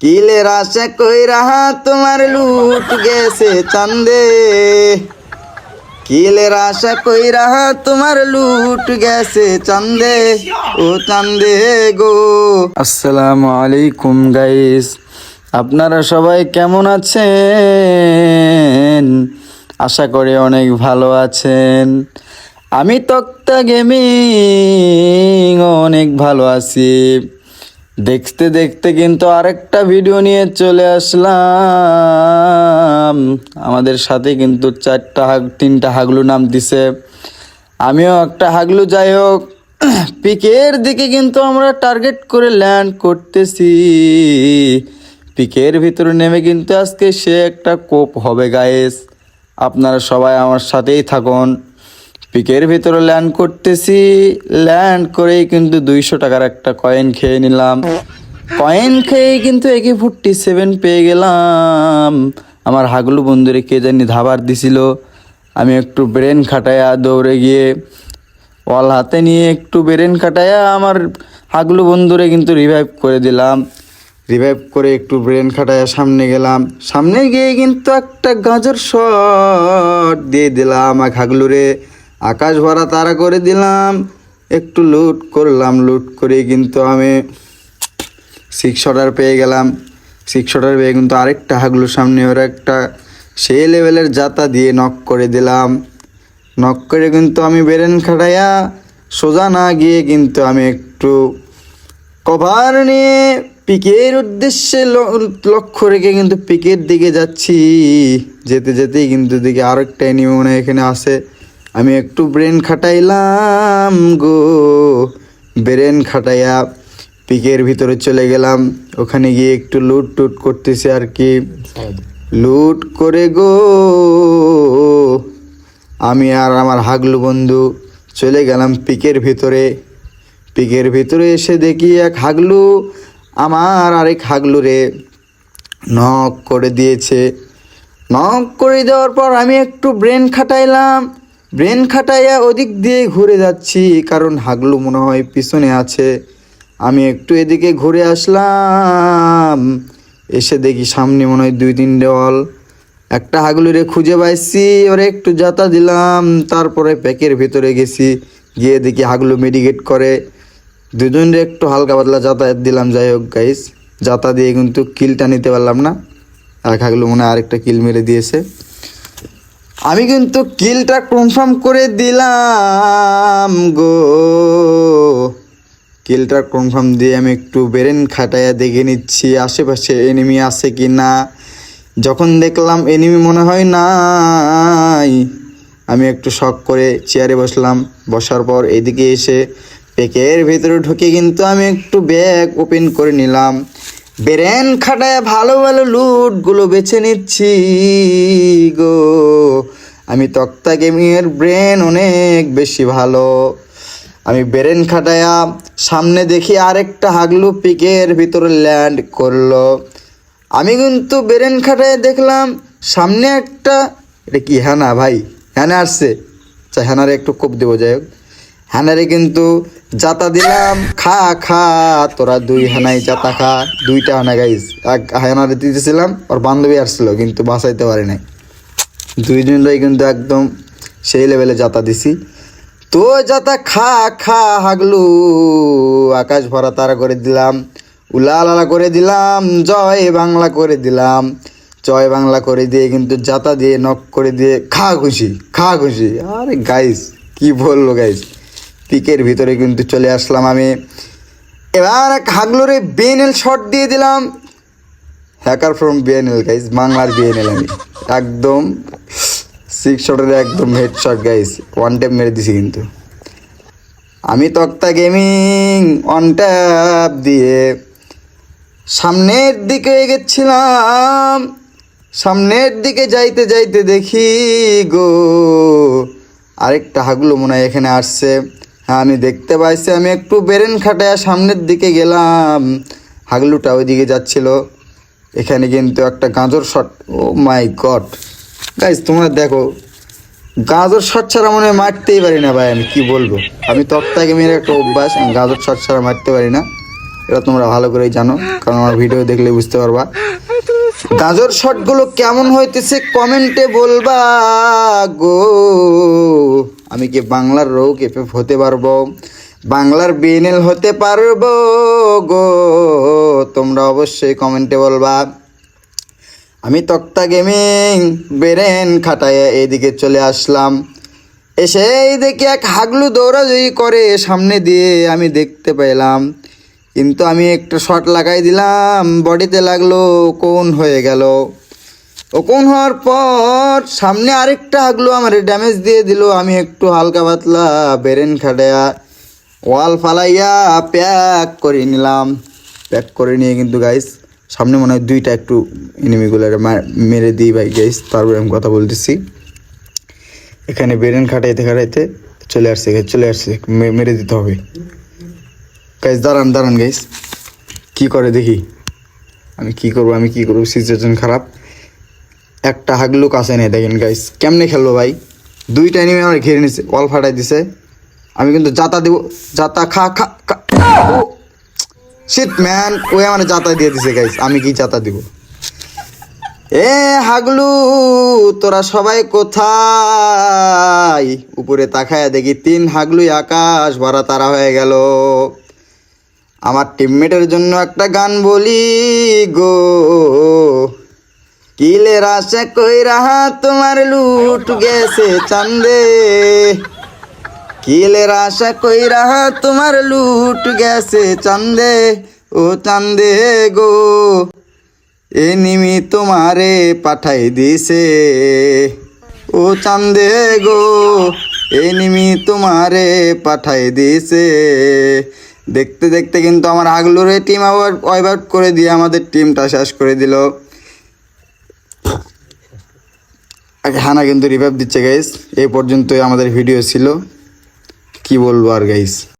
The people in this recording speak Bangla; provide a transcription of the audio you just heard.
কিলের আশা কইরা তোমার লুট গেছে চান্দে। কিলের আশা কইরা তোমার লুট গেছে চান্দে। ও চান্দে গো। আসসালামু আলাইকুম গাইস, আপনারা সবাই কেমন আছেন? আশা করি অনেক ভালো আছেন। আমি তক্তা গেমিং অনেক ভালো আছি। দেখতে দেখতে কিন্তু আরেকটা ভিডিও নিয়ে চলে আসলাম। আমাদের সাথে কিন্তু চারটা হাগ, তিনটা হাগলু নাম দিছে। আমিও একটা হাগলু, যাই হোক। পিকের দিকে কিন্তু আমরা টার্গেট করে ল্যান্ড করতেছি। পিকের ভিতরে নেমে কিন্তু আজকে সে একটা কোপ হবে গায়েস আপনারা সবাই আমার সাথেই থাকুন। পিকের ভিতরে ল্যান্ড করতেছি। ল্যান্ড করেই কিন্তু দুইশো টাকার একটা কয়েন খেয়ে নিলাম। কয়েন খেয়ে কিন্তু একে ফুটটি সেভেন পেয়ে গেলাম। আমার হাগলু বন্ধুরে কে জানি ধাবার দিছিল। আমি একটু ব্রেন খাটায়া দৌড়ে গিয়ে অল হাতে নিয়ে একটু ব্রেন খাটায়া আমার হাগলু বন্ধুরে কিন্তু রিভাইভ করে দিলাম। রিভাইভ করে একটু ব্রেন খাটায়া সামনে গেলাম। সামনে গিয়ে কিন্তু একটা গাজর শট দিয়ে দিলাম হাগলুরে। আকাশ ভরা তারা করে দিলাম। একটু লুট করলাম লুট করে কিন্তু আমি সিক্স শটার পেয়ে গেলাম। সিক্স শটার পেয়ে কিন্তু আরেকটা হাগলুর সামনে ওরা একটা সেই লেভেলের জাতা দিয়ে নক করে দিলাম। নক করে কিন্তু আমি বেরেন খাটাইয়া সোজা না গিয়ে কিন্তু আমি একটু কভার নিয়ে পিকের উদ্দেশ্যে লক্ষ্য রেখে কিন্তু পিকের দিকে যাচ্ছি। যেতে যেতেই কিন্তু দিকে আরেকটা এনিমি মনে এখানে আসে। আমি একটু ব্রেন খাটাইলাম গো। ব্রেন খাটাইয়া পিকের ভিতরে চলে গেলাম। ওখানে গিয়ে একটু লুট টুট করতেছি আর কি। লুট করে গো। আমি আর আমার হাগলু বন্ধু চলে গেলাম পিকের ভিতরে। পিকের ভিতরে এসে দেখি এক হাগলু, আমার আরেক হাগলুরে নক করে দিয়েছে। নক করে দেওয়ার পর আমি একটু ব্রেন খাটাইলাম। ব্রেন খাটাইয়া ওদিক দিয়ে ঘুরে যাচ্ছি, কারণ হাগলু মনে হয় পিছনে আছে। আমি একটু এদিকে ঘুরে আসলাম, এসে দেখি সামনে মনে হয় দুই তিন দেওয়াল। একটা হাগলুরে খুঁজে পাইছি, ওরে একটু জাতা দিলাম, তারপরে প্যাকের ভিতরে গেছি, গিয়ে দেখি হাগলু মেডিকেট করে। দুজনরে একটু হালকা পাতলা যাতায়াত দিলাম, যাই হোক গাইস যাতা দিয়ে কিন্তু কিলটা নিতে পারলাম না। এক হাগলু মনে আরেকটা কিল মেরে দিয়েছে। আমি কিন্তু কিলটা কনফার্ম করে দিলাম গো। কিলটা কনফার্ম দিয়ে আমি একটু বেরেন খাটাইয়া দেখে নিচ্ছি, আশেপাশে এনিমি আছে কি না। যখন দেখলাম এনিমি মনে হয় নাই, আমি একটু শখ করে চেয়ারে বসলাম। বসার পর এদিকে এসে পেকের ভিতরে ঢুকে কিন্তু আমি একটু ব্যাগ ওপেন করে নিলাম। বেরেন খাটায় ভালো ভালো লুটগুলো বেছে নিচ্ছি গো। আমি তক্তা গেমিংয়ের ব্রেন অনেক বেশি ভালো। আমি বেরেন খাটায়া সামনে দেখি আরেকটা হাগলু পিকের ভিতরে ল্যান্ড করল। আমি কিন্তু বেরেন খাটায় দেখলাম সামনে একটা এটা কি হ্যানা ভাই? হ্যানা আসছে। আচ্ছা হ্যানারে একটু কোপ দেবো, যাই হোক। হ্যানারে কিন্তু জাতা দিলাম, খা খা, তোরা দুই হানাই জাতা খা, দুইটা হানা গাইস এক হ্যানারে দিতেছিলাম, ওর বান্ধবী আসছিল, কিন্তু বাঁচাইতে পারে নাই। দুইজনরাই কিন্তু একদম সেই লেভেলে জাতা দিছি। তো যাতা খা খা, হাগলু, আকাশ ভরা তারা করে দিলাম, উলালালা করে দিলাম, জয় বাংলা করে দিলাম। জয় বাংলা করে দিয়ে কিন্তু জাতা দিয়ে নখ করে দিয়ে খা খুশি খা খুশি। আরে গাইস কি বলল গাইস পিকের ভিতরে কিন্তু চলে আসলাম আমি। এবার এক হাগলুরে বিএনএল শট দিয়ে দিলাম। হ্যাকার ফ্রম বিএনএল গাইস বাংলার বিএনএল আমি। একদম সিক্স শটের একদম head shot guys one tap মেরে দিছি কিন্তু। আমি তক্তা গেমিং ওয়ান ট্যাপ দিয়ে সামনের দিকে গেছিলাম সামনের দিকে যাইতে যাইতে দেখি গো, আরেকটা হাগলু মনে হয় এখানে আসছে। আমি দেখতে পাইছি, আমি একটু বেরেন খাটায়া সামনের দিকে গেলাম। হাগলুটা ওইদিকে যাচ্ছিল। এখানে কিন্তু একটা গাজর shot oh my god. Guys তোমরা দেখো, গাজর শট ছাড়া মনে হয় মারতেই পারি না ভাই, আমি কি বলব? আমি তক্তাকে মেরে একটা অভ্যাস, আমি গাজর শট ছাড়া মারতে পারি না। এটা তোমরা ভালো করেই জানো, কারণ আমার ভিডিও দেখলে বুঝতে পারবা। গাজর শটগুলো কেমন হইতেছে কমেন্টে বলবা গো। আমি কি বাংলার রৌ কেপে হতে পারব? বাংলার বিএনএল হতে পারব গো? তোমরা অবশ্যই কমেন্টে বলবা। আমি তক্তা গেমিং বেরেন খাটায় এইদিকে চলে আসলাম। এসে এই দেখে এক হাগলু দৌড়াদৌড়ি করে সামনে দিয়ে আমি দেখতে পেলাম। কিন্তু আমি একটা শট লাগাই দিলাম, বডিতে লাগল, কোন হয়ে গেল? ও কোন হওয়ার পর সামনে আরেকটা হাগলু আমার ড্যামেজ দিয়ে দিল। আমি একটু হালকা পাতলা বেরেন খাটায়া ওয়াল ফালাইয়া প্যাক করে নিলাম। প্যাক করে নিয়ে কিন্তু গাইস সামনে মনে হয় দুইটা একটু এনিমিগুলো মেরে দিই ভাই গাইস তারপরে আমি কথা বলতেছি। এখানে বেরেন খাটাইতে খাটাইতে চলে আসছে চলে আসছে। মেরে দিতে হবে। গাইস দাঁড়ান দাঁড়ান গাইস কি করে দেখি? আমি কি করব, আমি কি করব? সিচুয়েশন খারাপ। একটা হাগলুক আসে নাই দেখেন গাইস কেমনে খেলব ভাই? দুইটা এনিমি আমার ঘিরে নিছে ওয়াল ফাটাই দিছে। আমি কিন্তু জাতা দিব, জাতা খা খা শিট ম্যান ওই আমার জাতা দিয়ে দিছে গাইস আমি কি জাতা দিব? এ হাগলু তোরা সবাই কোথায়? উপরে তাকায় দেখি তিন হাগলুই আকাশ, ভরা তারা হয়ে গেল। আমার টিমমেটের জন্য একটা গান বলি গো। কিলে রাশে কই রাহা তোমার লুট গেছে চান্দে। কিলের আশা কই রাহা তোমার লুট গেছে চান্দে। ও চান্দে গো, এ নিমি তোমারে পাঠাই দিছে। ও চান্দে গো, এ নিমি তোমারে পাঠাই দিছে। দেখতে দেখতে কিন্তু আমার আগলোরে টিম আবার ওয়াইভ করে দিয়ে আমাদের টিমটা শেষ করে দিল। হানা কিন্তু রিভাইভ দিচ্ছে গাইস এই পর্যন্তই আমাদের ভিডিও ছিল। কি বলব আর গাইস